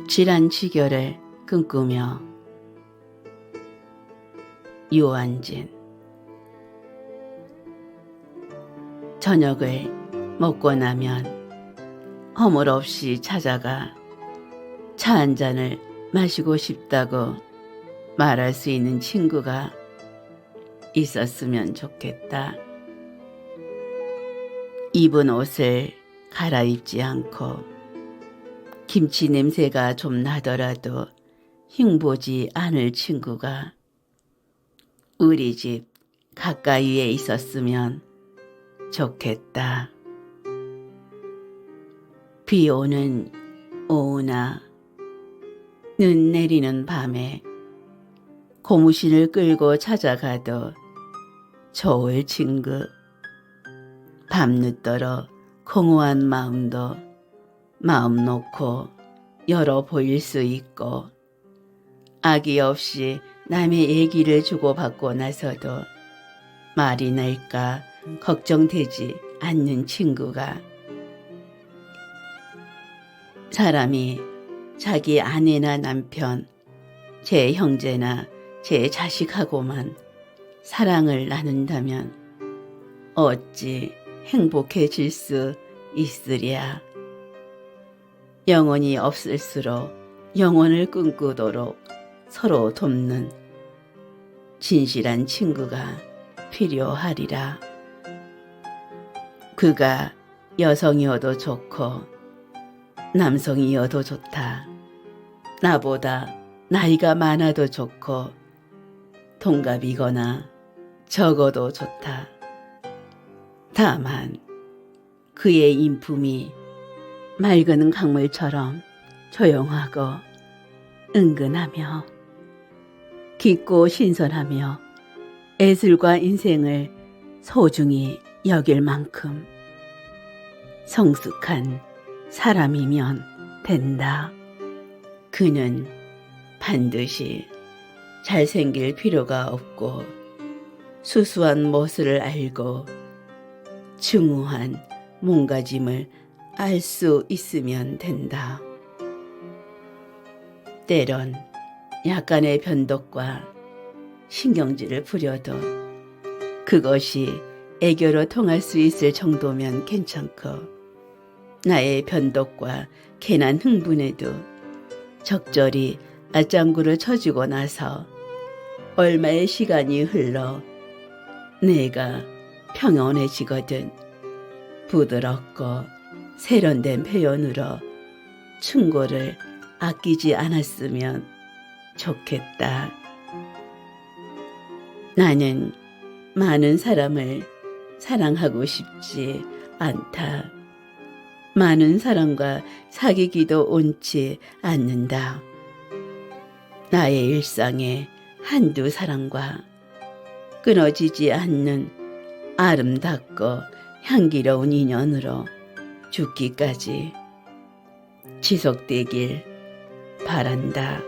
묵실한 지결을 꿈꾸며 유한진 저녁을 먹고 나면 허물 없이 찾아가 차 한 잔을 마시고 싶다고 말할 수 있는 친구가 있었으면 좋겠다. 입은 옷을 갈아입지 않고 김치 냄새가 좀 나더라도 흉보지 않을 친구가 우리 집 가까이에 있었으면 좋겠다. 비 오는 오후나 눈 내리는 밤에 고무신을 끌고 찾아가도 좋을 친구. 밤늦도록 공허한 마음도 마음 놓고 열어 보일 수 있고 악의 없이 남의 얘기를 주고받고 나서도 말이 날까 걱정되지 않는 친구가 사람이 자기 아내나 남편, 제 형제나 제 자식하고만 사랑을 나눈다면 어찌 행복해질 수 있으랴. 영원히 없을수록 영원을 꿈꾸도록 서로 돕는 진실한 친구가 필요하리라. 그가 여성이어도 좋고 남성이어도 좋다. 나보다 나이가 많아도 좋고 동갑이거나 적어도 좋다. 다만 그의 인품이 맑은 강물처럼 조용하고 은근하며 깊고 신선하며 애술과 인생을 소중히 여길 만큼 성숙한 사람이면 된다. 그는 반드시 잘생길 필요가 없고 수수한 멋을 알고 중후한 몸가짐을 알 수 있으면 된다. 때론 약간의 변덕과 신경질을 부려도 그것이 애교로 통할 수 있을 정도면 괜찮고 나의 변덕과 괜한 흥분에도 적절히 맞장구를 쳐주고 나서 얼마의 시간이 흘러 내가 평온해지거든 부드럽고 세련된 표현으로 충고를 아끼지 않았으면 좋겠다. 나는 많은 사람을 사랑하고 싶지 않다. 많은 사람과 사귀기도 옳지 않는다. 나의 일상에 한두 사람과 끊어지지 않는 아름답고 향기로운 인연으로 죽기까지 지속되길 바란다.